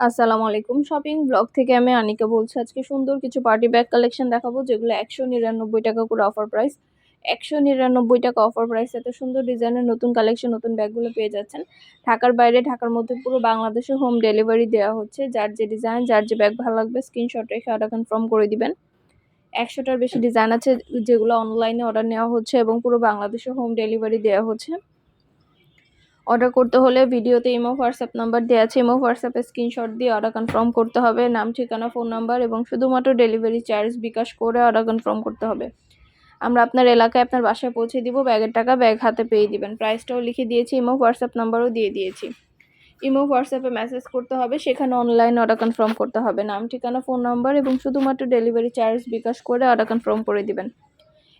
আসসালামু আলাইকুম। Shopping blog থেকে আমি আনিকা বলছি, আজকে সুন্দর কিছু পার্টি ব্যাগ কালেকশন দেখাবো, যেগুলো একশো নিরানব্বই টাকা করে অফার প্রাইস একশো নিরানব্বই টাকা অফার প্রাইস এত সুন্দর ডিজাইনের নতুন কালেকশন নতুন ব্যাগগুলো পেয়ে যাচ্ছেন। ঢাকার বাইরে, ঢাকার মধ্যে পুরো বাংলাদেশে হোম ডেলিভারি দেওয়া হচ্ছে। যার যে ডিজাইন যার যে ব্যাগ ভালো লাগবে স্ক্রিনশট রেখে অর্ডার কনফার্ম করে দিবেন। একশোটার বেশি ডিজাইন আছে, যেগুলো অনলাইনে অর্ডার নেওয়া হচ্ছে এবং পুরো বাংলাদেশে হোম ডেলিভারি দেওয়া হচ্ছে। অর্ডার করতে হলে ভিডিওতে ইমো হোয়াটসঅ্যাপ নাম্বার দেওয়া আছে। ইমো হোয়াটসঅ্যাপে স্ক্রিনশট দিয়ে অর্ডার কনফার্ম করতে হবে। নাম, ঠিকানা ফোন নাম্বার এবং শুধুমাত্র ডেলিভারি চার্জ বিকাশ করে অর্ডার কনফার্ম করতে হবে। আমরা আপনার এলাকায় আপনার বাসায় পৌঁছে দিব। ব্যাগের টাকা ব্যাগ হাতে পেয়ে দিবেন। প্রাইসটাও লিখে দিয়েছি, ইমো হোয়াটসঅ্যাপ নাম্বারও দিয়ে দিয়েছি। ইমো হোয়াটসঅ্যাপে মেসেজ করতে হবে, সেখানে অনলাইন অর্ডার কনফার্ম করতে হবে। নাম, ঠিকানা ফোন নাম্বার এবং শুধুমাত্র ডেলিভারি চার্জ বিকাশ করে অর্ডার কনফার্ম করে দিবেন।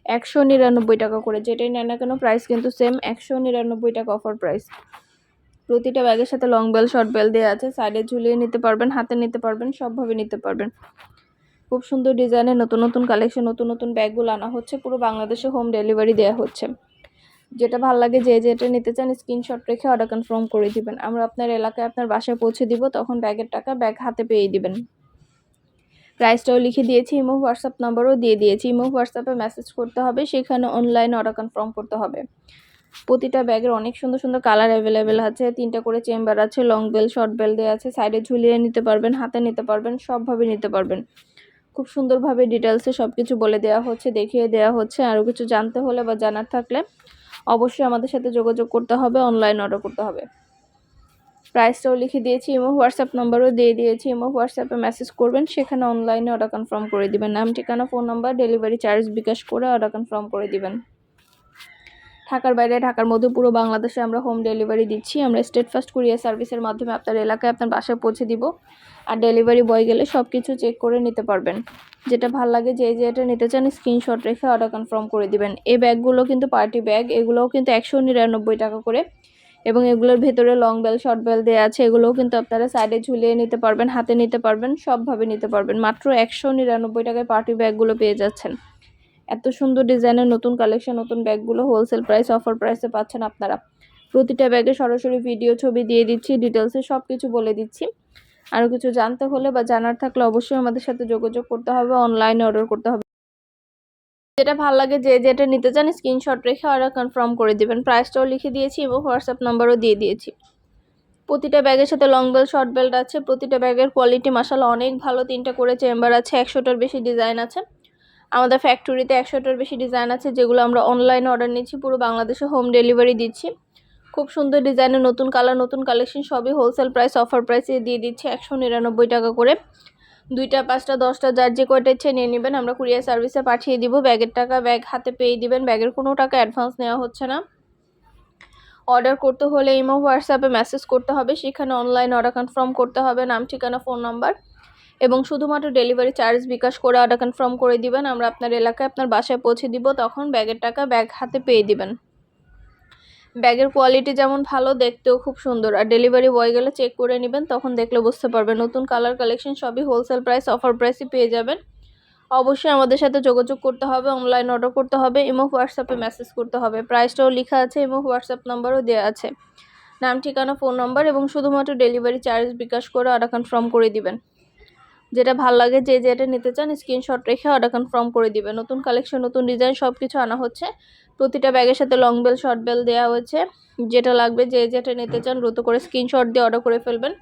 একশো নিরানব্বই টাকা করে। যেটাই নেন না কেন প্রাইস কিন্তু সেম একশো নিরানব্বই টাকা অফার প্রাইস প্রতিটা ব্যাগের সাথে লং বেল শর্ট বেল দেওয়া আছে। সাইডে ঝুলিয়ে নিতে পারবেন, হাতে নিতে পারবেন, সবভাবে নিতে পারবেন। খুব সুন্দর ডিজাইনের নতুন নতুন কালেকশন নতুন নতুন ব্যাগগুলো আনা হচ্ছে। পুরো বাংলাদেশে হোম ডেলিভারি দেওয়া হচ্ছে। যেটা ভালো লাগে যে যেটা নিতে চান স্ক্রিনশট রেখে অর্ডার কনফার্ম করে দিবেন। আমরা আপনার এলাকায় আপনার বাসায় পৌঁছে দিব, তখন ব্যাগের টাকা ব্যাগ হাতে পেয়ে দিবেন। প্রাইসটাও লিখে দিয়েছি, ইমো হোয়াটসঅ্যাপ নাম্বারও দিয়ে দিয়েছি। ইমো হোয়াটসঅ্যাপে মেসেজ করতে হবে, সেখানে অনলাইন অর্ডার কনফার্ম করতে হবে। প্রতিটা ব্যাগের অনেক সুন্দর সুন্দর কালার অ্যাভেলেবেল আছে, তিনটা করে চেম্বার আছে লং বেল শর্ট বেল দেওয়া আছে। সাইডে ঝুলিয়ে নিতে পারবেন, হাতে নিতে পারবেন, সবভাবে নিতে পারবেন। খুব সুন্দরভাবে ডিটেলসে সব কিছু বলে দেওয়া হচ্ছে, দেখিয়ে দেওয়া হচ্ছে। আরও কিছু জানতে হলে বা জানার থাকলে অবশ্যই আমাদের সাথে যোগাযোগ করতে হবে অনলাইন অর্ডার করতে হবে। প্রাইসটাও লিখে দিয়েছি ইমো হোয়াটসঅ্যাপ নাম্বারও দিয়ে দিয়েছি ইমো হোয়াটসঅ্যাপে মেসেজ করবেন, সেখানে অনলাইনে অর্ডার কনফার্ম করে দিবেন। নাম, ঠিকানা phone number delivery charge bKash করে অর্ডার কনফার্ম করে দিবেন। ঢাকার বাইরে, ঢাকার মধ্যে পুরো বাংলাদেশে আমরা হোম ডেলিভারি দিচ্ছি। আমরা স্টেট ফার্স্ট কুরিয়ার সার্ভিসের মাধ্যমে আপনার এলাকায় আপনার বাসায় পৌঁছে দিব। আর ডেলিভারি বয় গেলে সব কিছু চেক করে নিতে পারবেন। যেটা ভালো লাগে, যে যেটা নিতে চান স্ক্রিনশট রেখে অর্ডার কনফার্ম করে দিবেন। এই ব্যাগগুলো কিন্তু পার্টি ব্যাগ এগুলোও কিন্তু একশো নিরানব্বই টাকা করে। এবং এগুলোর ভেতরে লং বেল শর্ট বেল দেওয়া আছে, এগুলোও কিন্তু আপনারা সাইডে ঝুলিয়ে নিতে পারবেন, হাতে নিতে পারবেন, সবভাবে নিতে পারবেন। মাত্র একশো নিরানব্বই টাকায় পার্টি ব্যাগগুলো পেয়ে যাচ্ছেন। এত সুন্দর ডিজাইনের নতুন কালেকশন নতুন ব্যাগগুলো হোলসেল প্রাইস অফার প্রাইসে পাচ্ছেন আপনারা। প্রতিটা ব্যাগে সরাসরি ভিডিও ছবি দিয়ে দিচ্ছি ডিটেলসে সব কিছু বলে দিচ্ছি। আরও কিছু জানতে হলে বা জানার থাকলে অবশ্যই আমাদের সাথে যোগাযোগ করতে হবে অনলাইনে অর্ডার করতে হবে। যেটা ভালো লাগে যে যেটা নিতে চান স্ক্রিনশট রেখে অর্ডার কনফার্ম করে দেবেন। প্রাইসটাও লিখে দিয়েছি এবং হোয়াটসঅ্যাপ নাম্বারও দিয়ে দিয়েছি। প্রতিটা ব্যাগের সাথে লং বেল্ট শর্ট বেল্ট আছে। প্রতিটা ব্যাগের কোয়ালিটি মাসাল অনেক ভালো। তিনটা করে চেম্বার আছে, একশোটার বেশি ডিজাইন আছে। আমাদের ফ্যাক্টরিতে একশোটার বেশি ডিজাইন আছে, যেগুলো আমরা অনলাইনে অর্ডার নিচ্ছি। পুরো বাংলাদেশে হোম ডেলিভারি দিচ্ছি। খুব সুন্দর ডিজাইনের নতুন কালার নতুন কালেকশন সবই হোলসেল প্রাইস অফার প্রাইসে দিয়ে দিচ্ছি। একশো নিরানব্বই টাকা করে। দুইটা, পাঁচটা, দশটা, যার যে কয়টা ইচ্ছে নিয়ে নেবেন, আমরা কুরিয়ার সার্ভিসে পাঠিয়ে দিব। ব্যাগের টাকা ব্যাগ হাতে পেয়ে দিবেন। ব্যাগের কোনো টাকা অ্যাডভান্স নেওয়া হচ্ছে না। অর্ডার করতে হলে ইমো, হোয়াটসঅ্যাপে মেসেজ করতে হবে। সেখানে অনলাইন অর্ডার কনফার্ম করতে হবে। নাম, ঠিকানা, ফোন নাম্বার এবং শুধুমাত্র ডেলিভারি চার্জ বিকাশ করে অর্ডার কনফার্ম করে দিবেন। আমরা আপনার এলাকায় আপনার বাসায় পৌঁছে দিব। তখন ব্যাগের টাকা ব্যাগ হাতে পেয়ে দিবেন। ব্যাগের কোয়ালিটি যেমন ভালো, দেখতেও খুব সুন্দর। আর ডেলিভারি বয় গেলে চেক করে নেবেন, তখন দেখলে বুঝতে পারবেন। নতুন কালার কালেকশন সবই হোলসেল প্রাইস অফার প্রাইসই পেয়ে যাবেন। অবশ্যই আমাদের সাথে যোগাযোগ করতে হবে অনলাইন অর্ডার করতে হবে ইমো হোয়াটসঅ্যাপে মেসেজ করতে হবে। প্রাইসটাও লেখা আছে ইমো হোয়াটসঅ্যাপ নাম্বারও দেওয়া আছে। নাম, ঠিকানা ফোন নাম্বার এবং শুধুমাত্র ডেলিভারি চার্জ বিকাশ করে অর্ডার কনফার্ম করে দিবেন। যেটা ভালো লাগে, যে যেটা নিতে চান স্ক্রিনশট রেখে অর্ডার কনফার্ম করে দিবে নতুন কালেকশন নতুন ডিজাইন সব কিছু আনা হচ্ছে। প্রতিটা ব্যাগের সাথে লং বেল শর্ট বেল দেওয়া হয়েছে। যেটা লাগবে, যে যেটা নিতে চান, দ্রুত করে স্ক্রিনশট দিয়ে অর্ডার করে ফেলবেন।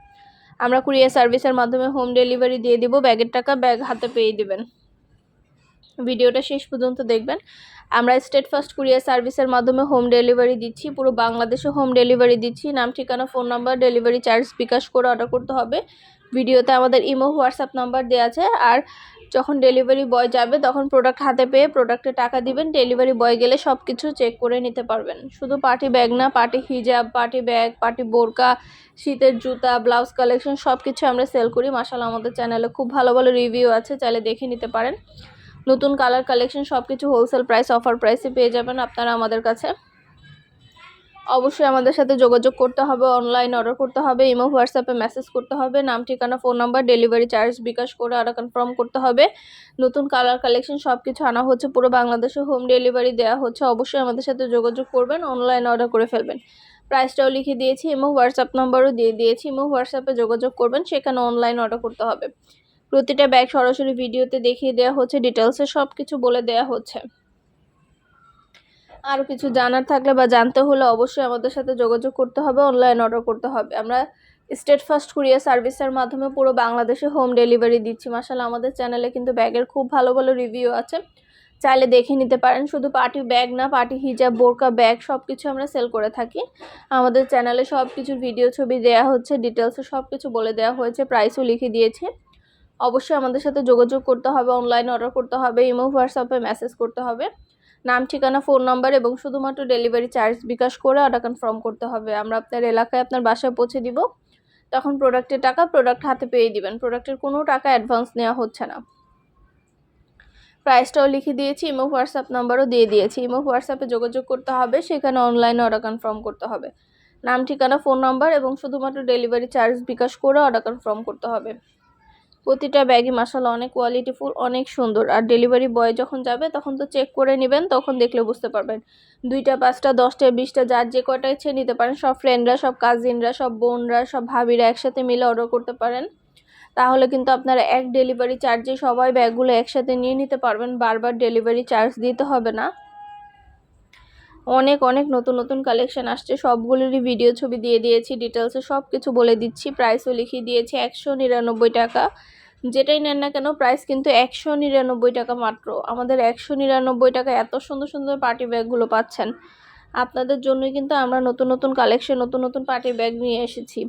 আমরা কুরিয়ার সার্ভিসের মাধ্যমে হোম ডেলিভারি দিয়ে দিব। ব্যাগের টাকা ব্যাগ হাতে পেয়ে দিবেন। ভিডিওটা শেষ পর্যন্ত দেখবেন। আমরা স্টেট ফার্স্ট কুরিয়ার সার্ভিসের মাধ্যমে হোম ডেলিভারি দিচ্ছি। পুরো বাংলাদেশে হোম ডেলিভারি দিচ্ছি। নাম, ঠিকানা phone number delivery charge bKash করে অর্ডার করতে হবে। ভিডিওতে আমাদের ইমো, হোয়াটসঅ্যাপ নাম্বার দেওয়া আছে। আর যখন ডেলিভারি বয় যাবে, তখন প্রোডাক্ট হাতে পেয়ে প্রোডাক্টে টাকা দিবেন। ডেলিভারি বয় গেলে সব কিছু চেক করে নিতে পারবেন। শুধু পার্টি ব্যাগ না, পার্টি হিজাব, পার্টি ব্যাগ, পার্টি বোরকা, শীতের জুতা, ব্লাউজ কালেকশন সব কিছু আমরা সেল করি। মাসাল আমাদের চ্যানেলে খুব ভালো ভালো রিভিউ আছে, চাইলে দেখে নিতে পারেন। নতুন কালার কালেকশন সব কিছু হোলসেল প্রাইস অফার প্রাইসে পেয়ে যাবেন আপনারা আমাদের কাছে। অবশ্যই আমাদের সাথে যোগাযোগ করতে হবে অনলাইন অর্ডার করতে হবে ইমো হোয়াটসঅ্যাপে মেসেজ করতে হবে, নাম, ঠিকানা phone number delivery charge bKash করে অর্ডার কনফার্ম করতে হবে। নতুন কালার কালেকশন সব কিছু আনা হচ্ছে, পুরো বাংলাদেশে হোম ডেলিভারি দেওয়া হচ্ছে, অবশ্যই আমাদের সাথে যোগাযোগ করবেন অনলাইন অর্ডার করে ফেলবেন। প্রাইসটাও লিখে দিয়েছি এবং হোয়াটসঅ্যাপ নাম্বারও দিয়ে দিয়েছি এবং হোয়াটসঅ্যাপে যোগাযোগ করবেন, সেখানে অনলাইন অর্ডার করতে হবে। প্রতিটা ব্যাগ সরাসরি ভিডিওতে দেখিয়ে দেওয়া হচ্ছে ডিটেলসে সব কিছু বলে দেওয়া হচ্ছে। আরও কিছু জানার থাকলে বা জানতে হলে অবশ্যই আমাদের সাথে যোগাযোগ করতে হবে অনলাইন অর্ডার করতে হবে। আমরা স্টেট ফার্স্ট কুরিয়ার সার্ভিসের মাধ্যমে পুরো বাংলাদেশে হোম ডেলিভারি দিচ্ছি। মাসাল আমাদের চ্যানেলে কিন্তু ব্যাগের খুব ভালো ভালো রিভিউ আছে। চাইলে দেখে নিতে পারেন, শুধু পার্টি ব্যাগ না পার্টি হিজাব বোরকা ব্যাগ সব কিছু আমরা সেল করে থাকি। আমাদের চ্যানেলে সব কিছুর ভিডিও ছবি দেওয়া হচ্ছে ডিটেলসে সব কিছু বলে দেওয়া হয়েছে প্রাইসও লিখে দিয়েছে। অবশ্যই আমাদের সাথে যোগাযোগ করতে হবে অনলাইন অর্ডার করতে হবে, ইমো হোয়াটসঅ্যাপে মেসেজ করতে হবে। নাম, ঠিকানা, ফোন নাম্বার এবং শুধুমাত্র ডেলিভারি চার্জ বিকাশ করে অর্ডার কনফার্ম করতে হবে। আমরা আপনার এলাকায় আপনার বাসায় পৌঁছে দিব। তখন প্রোডাক্টের টাকা প্রোডাক্ট হাতে পেয়ে দিবেন। প্রোডাক্টের কোনো টাকা অ্যাডভান্স নেওয়া হচ্ছে না। প্রাইসটাও লিখে দিয়েছি, ইমো, হোয়াটসঅ্যাপ নাম্বারও দিয়ে দিয়েছি। ইমো, হোয়াটসঅ্যাপে যোগাযোগ করতে হবে, সেখানে অনলাইনে অর্ডার কনফার্ম করতে হবে। নাম, ঠিকানা, ফোন নাম্বার এবং শুধুমাত্র ডেলিভারি চার্জ বিকাশ করে অর্ডার কনফার্ম করতে হবে। প্রতিটা ব্যাগই মাসালা অনেক কোয়ালিটিফুল অনেক সুন্দর। আর ডেলিভারি বয় যখন যাবে, তখন তো চেক করে নেবেন, তখন দেখলে বুঝতে পারবেন। দুইটা, পাঁচটা, দশটা, বিশটা, যার যে কটা ইচ্ছে নিতে পারেন, সব ফ্রেন্ডরা সব কাজিনরা সব বোনরা, সব ভাবিরা একসাথে মিলে অর্ডার করতে পারেন। তাহলে কিন্তু আপনারা এক ডেলিভারি চার্জে সবাই ব্যাগগুলো একসাথে নিয়ে নিতে পারবেন, বারবার ডেলিভারি চার্জ দিতে হবে না। অনেক অনেক নতুন নতুন কালেকশন আসছে। সবগুলোরই ভিডিও ছবি দিয়ে দিয়েছি ডিটেলসে সব কিছু বলে দিচ্ছি। প্রাইসও লিখিয়ে দিয়েছি, একশো নিরানব্বই টাকা। যেটাই নেন না কেন প্রাইস কিন্তু একশো নিরানব্বই টাকা মাত্র। আমাদের একশো নিরানব্বই টাকা এত সুন্দর সুন্দর পার্টি ব্যাগগুলো পাচ্ছেন। আপনাদের জন্যই কিন্তু আমরা নতুন নতুন কালেকশন নতুন নতুন পার্টি ব্যাগ নিয়ে এসেছি।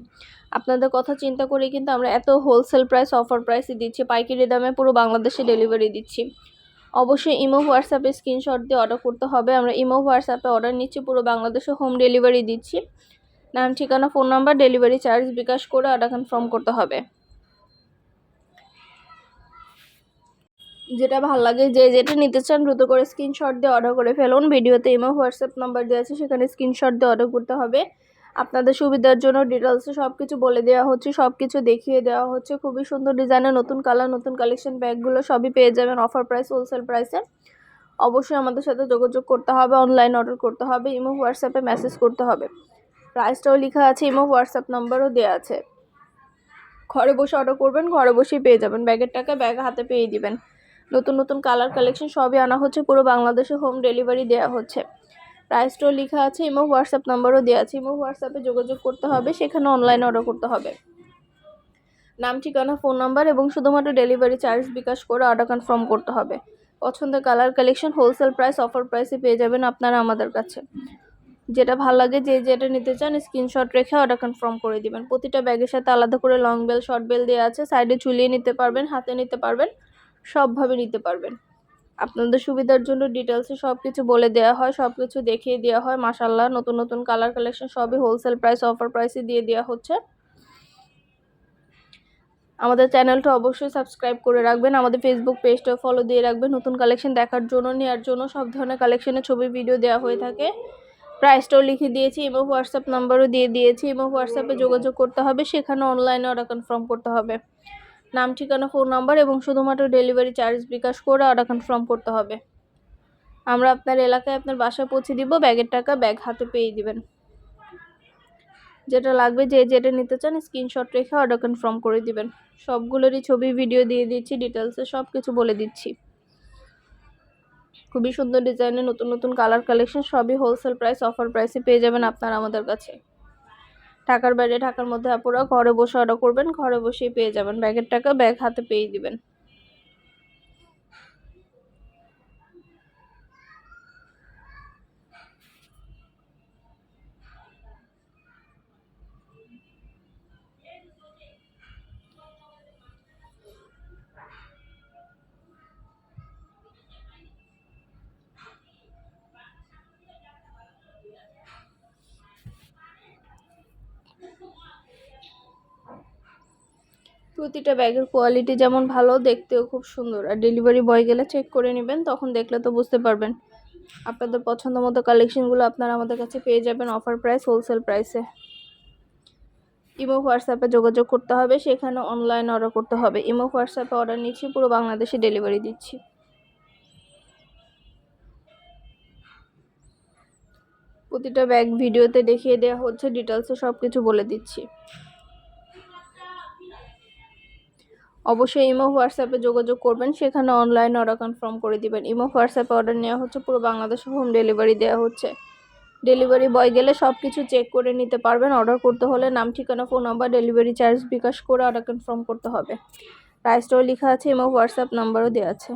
আপনাদের কথা চিন্তা করেই কিন্তু আমরা এত হোলসেল প্রাইস অফার প্রাইসে দিচ্ছি। পাইকারি দামে পুরো বাংলাদেশে ডেলিভারি দিচ্ছি। অবশ্যই ইমো হোয়াটসঅ্যাপে স্ক্রিনশট দিয়ে অর্ডার করতে হবে। আমরা ইমো হোয়াটসঅ্যাপে অর্ডার নিচ্ছি, পুরো বাংলাদেশে হোম ডেলিভারি দিচ্ছি। নাম, ঠিকানা phone number delivery charge bKash করে অর্ডার কনফার্ম করতে হবে। যেটা ভালো লাগে, যে যেটা নিতে চান দ্রুত করে স্ক্রিনশট দিয়ে অর্ডার করে ফেলুন। ভিডিওতে ইমো হোয়াটসঅ্যাপ নাম্বার দেওয়া আছে, সেখানে স্ক্রিনশট দিয়ে অর্ডার করতে হবে। আপনাদের সুবিধার জন্য ডিটেলসে সব কিছু বলে দেওয়া হচ্ছে সব কিছু দেখিয়ে দেওয়া হচ্ছে। খুবই সুন্দর ডিজাইনের নতুন কালার নতুন কালেকশন ব্যাগগুলো সবই পেয়ে যাবেন অফার প্রাইস হোলসেল প্রাইসে অবশ্যই আমাদের সাথে যোগাযোগ করতে হবে অনলাইন অর্ডার করতে হবে, ইমো হোয়াটসঅ্যাপে মেসেজ করতে হবে। প্রাইসটাও লেখা আছে, ইমো হোয়াটসঅ্যাপ নাম্বারও দেওয়া আছে। ঘরে বসে অর্ডার করবেন, ঘরে বসেই পেয়ে যাবেন। ব্যাগের টাকা ব্যাগ হাতে পেয়ে দিবেন। নতুন নতুন কালার কালেকশন সবই আনা হচ্ছে, পুরো বাংলাদেশে হোম ডেলিভারি দেওয়া হচ্ছে। প্রাইসটাও লেখা আছে ইমো হোয়াটসঅ্যাপ নাম্বারও দেওয়া আছে ইমো হোয়াটসঅ্যাপে যোগাযোগ করতে হবে, সেখানে অনলাইনে অর্ডার করতে হবে। নাম, ঠিকানা ফোন নাম্বার এবং শুধুমাত্র ডেলিভারি চার্জ বিকাশ করে অর্ডার কনফার্ম করতে হবে। পছন্দের colour collection wholesale price offer প্রাইসে পেয়ে যাবেন আপনারা আমাদের কাছে। যেটা ভালো লাগে, যে যেটা নিতে চান স্ক্রিনশট রেখে অর্ডার কনফার্ম করে দিবেন। প্রতিটা ব্যাগের সাথে আলাদা করে লং বেল শর্ট বেল দেওয়া আছে সাইডে ঝুলিয়ে নিতে পারবেন, হাতে নিতে পারবেন, সবভাবে নিতে পারবেন। আপনাদের সুবিধার জন্য ডিটেলসে সব কিছু বলে দেওয়া হয় সব কিছু দেখিয়ে দেওয়া হয়। মাসাল্লাহ নতুন নতুন কালার কালেকশন সবই হোলসেল প্রাইস অফার প্রাইসে দিয়ে দেওয়া হচ্ছে। আমাদের চ্যানেলটা অবশ্যই সাবস্ক্রাইব করে রাখবেন, আমাদের ফেসবুক পেজটা ফলো দিয়ে রাখবেন। নতুন কালেকশন দেখার জন্য নেওয়ার জন্য সব ধরনের কালেকশনের ছবি ভিডিও দেওয়া হয়ে থাকে। প্রাইসটাও লিখে দিয়েছি, এবং হোয়াটসঅ্যাপ নাম্বারও দিয়ে দিয়েছি, এবং হোয়াটসঅ্যাপে যোগাযোগ করতে হবে, সেখানে অনলাইনে অর্ডার কনফার্ম করতে হবে। নাম, ঠিকানা ফোন নাম্বার এবং শুধুমাত্র ডেলিভারি চার্জ বিকাশ করে অর্ডার কনফার্ম করতে হবে। আমরা আপনার এলাকায় আপনার বাসায় পৌঁছে দিব ব্যাগের টাকা ব্যাগ হাতে পেয়ে দিবেন। যেটা লাগবে যে যেটা নিতে চান স্ক্রিনশট রেখে অর্ডার কনফার্ম করে দিবেন। সবগুলোরই ছবি ভিডিও দিয়ে দিচ্ছি ডিটেলসে সব কিছু বলে দিচ্ছি। খুবই সুন্দর ডিজাইনের নতুন নতুন কালার কালেকশন সবই হোলসেল প্রাইস অফার প্রাইসে পেয়ে যাবেন আপনারা আমাদের কাছে। ঢাকার বাইরে, ঢাকার মধ্যে আপুরা ঘরে বসে অর্ডার করবেন, ঘরে বসেই পেয়ে যাবেন। ব্যাগের টাকা ব্যাগ হাতে পেয়ে দিবেন। প্রতিটা ব্যাগের কোয়ালিটি যেমন ভালো, দেখতেও খুব সুন্দর। আর ডেলিভারি বয় গেলে চেক করে নেবেন, তখন দেখলে তো বুঝতে পারবেন। আপনাদের পছন্দ মতো কালেকশনগুলো আপনারা আমাদের কাছে পেয়ে যাবেন অফার প্রাইস হোলসেল প্রাইসে ইমো, হোয়াটসঅ্যাপে যোগাযোগ করতে হবে, সেখানে অনলাইন অর্ডার করতে হবে। ইমো, হোয়াটসঅ্যাপে অর্ডার নিচ্ছি, পুরো বাংলাদেশে ডেলিভারি দিচ্ছি। প্রতিটা ব্যাগ ভিডিওতে দেখিয়ে দেওয়া হচ্ছে ডিটেলসে সব কিছু বলে দিচ্ছি। অবশ্যই ইমো, হোয়াটসঅ্যাপে যোগাযোগ করবেন। সেখানে অনলাইন অর্ডার কনফার্ম করে দিবেন। ইমো, হোয়াটসঅ্যাপে অর্ডার নেওয়া হচ্ছে, পুরো বাংলাদেশে হোম ডেলিভারি দেওয়া হচ্ছে। ডেলিভারি বয় গেলে সব কিছু চেক করে নিতে পারবেন। অর্ডার করতে হলে নাম, ঠিকানা phone number delivery charge bKash করে অর্ডার কনফার্ম করতে হবে। প্রাইসটাও লেখা আছে, ইমো, হোয়াটসঅ্যাপ নাম্বারও দেওয়া আছে।